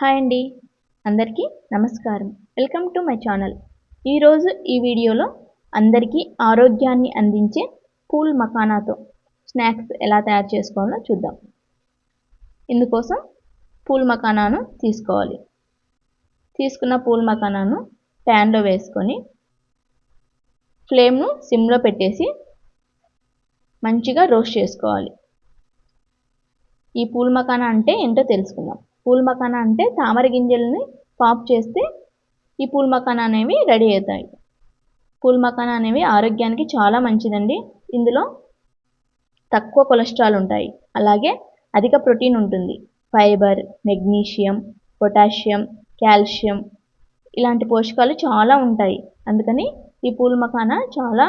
Hi అండి. అందరికీ నమస్కారం. Welcome to my channel. ఈరోజు ఈ వీడియోలో అందరికీ ఆరోగ్యాన్ని అందించే పూల్ మకానాతో స్నాక్స్ ఎలా తయారు చేసుకోవాలో చూద్దాం. ఇందుకోసం పూల్ మకానాను తీసుకోవాలి. తీసుకున్న పూల్ మకానాను ప్యాన్లో వేసుకొని ఫ్లేమ్ను సిమ్లో పెట్టేసి మంచిగా రోస్ట్ చేసుకోవాలి. ఈ పూల్ మకానా అంటే ఏంటో తెలుసుకుందాం. పూల్ మకానా అంటే తామర గింజల్ని పాప్ చేస్తే ఈ పూల్ మకానా అనేవి రెడీ అవుతాయి. పూల్ మకానా అనేవి ఆరోగ్యానికి చాలా మంచిదండి. ఇందులో తక్కువ కొలెస్ట్రాల్ ఉంటాయి. అలాగే అధిక ప్రోటీన్ ఉంటుంది. ఫైబర్ మెగ్నీషియం పొటాషియం కాల్షియం ఇలాంటి పోషకాలు చాలా ఉంటాయి. అందుకని ఈ పూల్ మకానా చాలా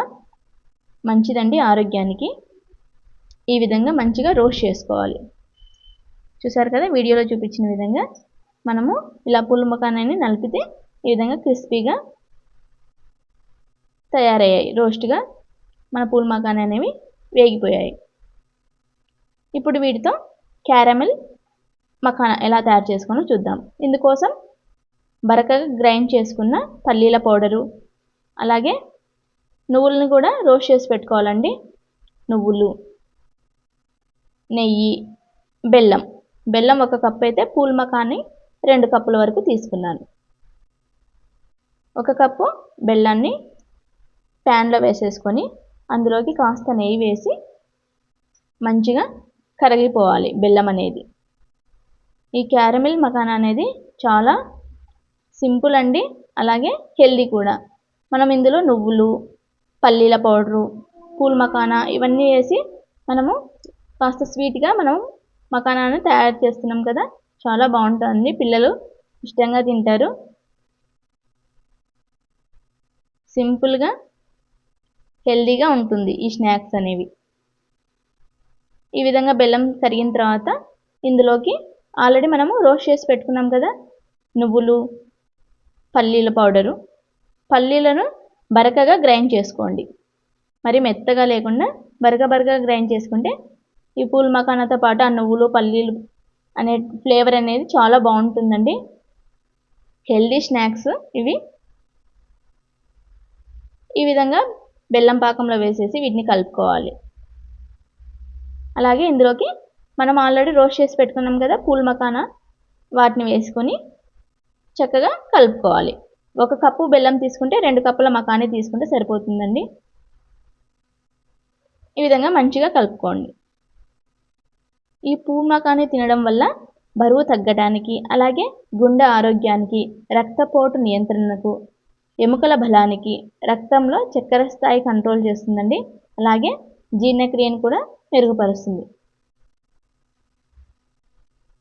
మంచిదండి ఆరోగ్యానికి. ఈ విధంగా మంచిగా రోస్ట్ చేసుకోవాలి. చూసారు కదా వీడియోలో చూపించిన విధంగా మనము ఇలా పూల్ నలిపితే ఈ విధంగా క్రిస్పీగా తయారయ్యాయి రోస్ట్గా మన పూల్ అనేవి వేగిపోయాయి. ఇప్పుడు వీటితో క్యారమెల్ మకానా ఎలా తయారు చేసుకోవాలో చూద్దాం. ఇందుకోసం బరకగా గ్రైండ్ చేసుకున్న పల్లీల పౌడరు అలాగే నువ్వులను కూడా రోస్ట్ చేసి పెట్టుకోవాలండి. నువ్వులు నెయ్యి బెల్లం బెల్లం ఒక కప్పు అయితే పూల్ మకాని రెండు కప్పుల వరకు తీసుకున్నాను. ఒక కప్పు బెల్లాన్ని ప్యాన్లో వేసేసుకొని అందులోకి కాస్త నెయ్యి వేసి మంచిగా కరిగిపోవాలి బెల్లం అనేది. ఈ క్యారమిల్ మకానా అనేది చాలా సింపుల్ అండి అలాగే హెల్దీ కూడా. మనం ఇందులో నువ్వులు పల్లీల పౌడరు పూల్ మకానా ఇవన్నీ వేసి మనము కాస్త స్వీట్గా మనం మకానాన్ని తయారు చేస్తున్నాం కదా. చాలా బాగుంటుంది. పిల్లలు ఇష్టంగా తింటారు. సింపుల్గా హెల్దీగా ఉంటుంది ఈ స్నాక్స్ అనేవి. ఈ విధంగా బెల్లం కరిగిన తర్వాత ఇందులోకి ఆల్రెడీ మనము రోస్ట్ చేసి పెట్టుకున్నాం కదా. నువ్వులు పల్లీల పౌడరు. పల్లీలను బరకగా గ్రైండ్ చేసుకోండి. మరి మెత్తగా లేకుండా బరక బరకగా గ్రైండ్ చేసుకుంటే ఈ పూల్ మకానాతో పాటు ఆ నువ్వులు పల్లీలు అనే ఫ్లేవర్ అనేది చాలా బాగుంటుందండి. హెల్దీ స్నాక్స్ ఇవి. ఈ విధంగా బెల్లం పాకంలో వేసేసి వీటిని కలుపుకోవాలి. అలాగే ఇందులోకి మనం ఆల్రెడీ రోస్ట్ చేసి పెట్టుకున్నాం కదా పూల్ మకానా? వాటిని వేసుకొని చక్కగా కలుపుకోవాలి. ఒక కప్పు బెల్లం తీసుకుంటే రెండు కప్పుల మకానీ తీసుకుంటే సరిపోతుందండి. ఈ విధంగా మంచిగా కలుపుకోండి. ఈ పువ్వు తినడం వల్ల బరువు తగ్గడానికి అలాగే గుండె ఆరోగ్యానికి రక్తపోటు నియంత్రణకు ఎముకల బలానికి రక్తంలో చక్కెర స్థాయి కంట్రోల్ చేస్తుందండి. అలాగే జీర్ణక్రియను కూడా మెరుగుపరుస్తుంది.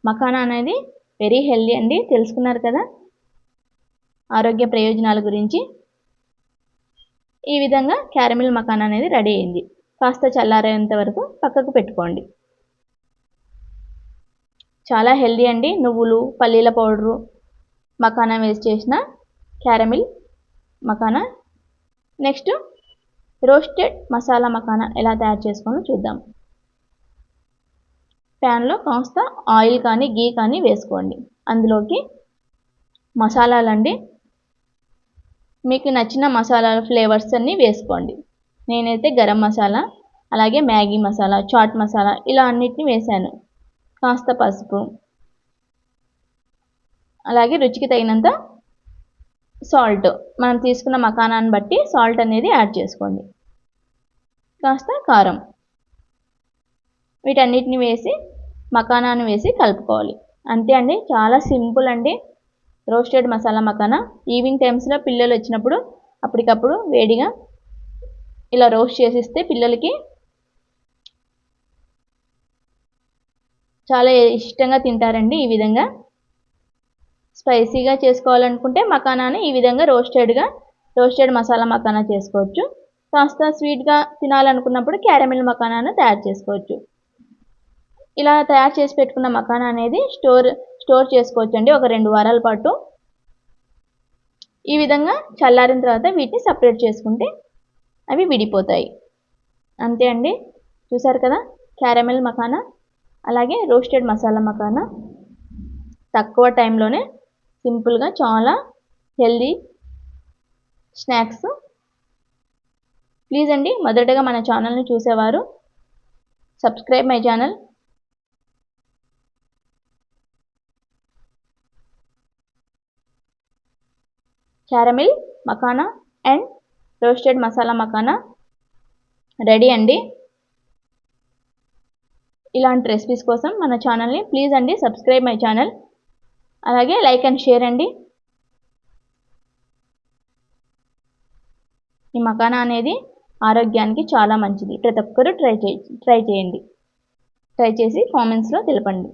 మకానా అనేది వెరీ హెల్దీ అండి. తెలుసుకున్నారు కదా? ఆరోగ్య ప్రయోజనాల గురించి. ఈ విధంగా క్యారమిల్ మకానా అనేది రెడీ అయింది. కాస్త చల్లారేంత వరకు పక్కకు పెట్టుకోండి. చాలా హెల్దీ అండి. నువ్వులు పల్లీల పౌడరు మకానా వేసి చేసిన caramel makhana next roasted masala makhana ఎలా తయారు చేసుకోవాలో చూద్దాం. ప్యాన్లో కాస్త ఆయిల్ కానీ గీ కానీ వేసుకోండి. అందులోకి మసాలాలండి మీకు నచ్చిన మసాలాల ఫ్లేవర్స్ అన్నీ వేసుకోండి. నేనైతే గరం మసాలా అలాగే మ్యాగీ మసాలా చాట్ మసాలా ఇలా అన్నిటిని వేశాను. కాస్త పసుపు. అలాగే రుచికి తగినంత సాల్ట్ మనం తీసుకున్న మకానాన్ని బట్టి సాల్ట్ అనేది యాడ్ చేసుకోండి. కాస్త కారం. వీటన్నిటిని వేసి మకానాన్ని వేసి కలుపుకోవాలి. అంతే అండి. చాలా సింపుల్ అండి. రోస్టెడ్ మసాలా మకానా. ఈవినింగ్ టైమ్స్లో పిల్లలు వచ్చినప్పుడు అప్పటికప్పుడు వేడిగా ఇలా రోస్ట్ చేసిస్తే పిల్లలకి చాలా ఇష్టంగా తింటారండి ఈ విధంగా. స్పైసీగా చేసుకోవాలనుకుంటే మకానాని ఈ విధంగా రోస్టెడ్గా రోస్టెడ్ మసాలా మకానా చేసుకోవచ్చు. కాస్త స్వీట్గా తినాలనుకున్నప్పుడు క్యారమిల్ మకానాను తయారు చేసుకోవచ్చు. ఇలా తయారు చేసి పెట్టుకున్న మకానా అనేది స్టోర్ స్టోర్ చేసుకోవచ్చు అండి ఒక రెండు వారాల పాటు. ఈ విధంగా చల్లారిన తర్వాత వీటిని సపరేట్ చేసుకుంటే అవి విడిపోతాయి. అంతే అండి. చూసారు కదా? క్యారమెల్ మకానా అలాగే రోస్టెడ్ మసాలా మకానా తక్కువ టైంలోనే సింపుల్గా చాలా హెల్దీ స్నాక్స్. ప్లీజ్ అండి మొదటగా మన ఛానల్ని చూసేవారు. Subscribe my channel. Caramel makhana and roasted masala makhana ready అండి. ఇలాంటి రెసిపీస్ కోసం మన ఛానల్ని ప్లీజ్ అండి సబ్స్క్రైబ్ మై ఛానల్ అలాగే లైక్ అండ్ షేర్ అండి. ఈ మకానా అనేది ఆరోగ్యానికి చాలా మంచిది. ప్రతి ఒక్కరూ ట్రై చే ట్రై చేయండి. ట్రై చేసి కామెంట్స్లో తెలపండి.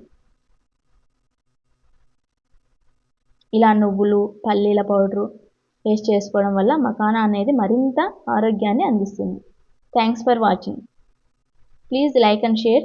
ఇలా నువ్వులు పల్లీల పౌడరు వేస్ట్ చేసుకోవడం వల్ల మకానా అనేది మరింత ఆరోగ్యాన్ని అందిస్తుంది. Thanks for watching please like and share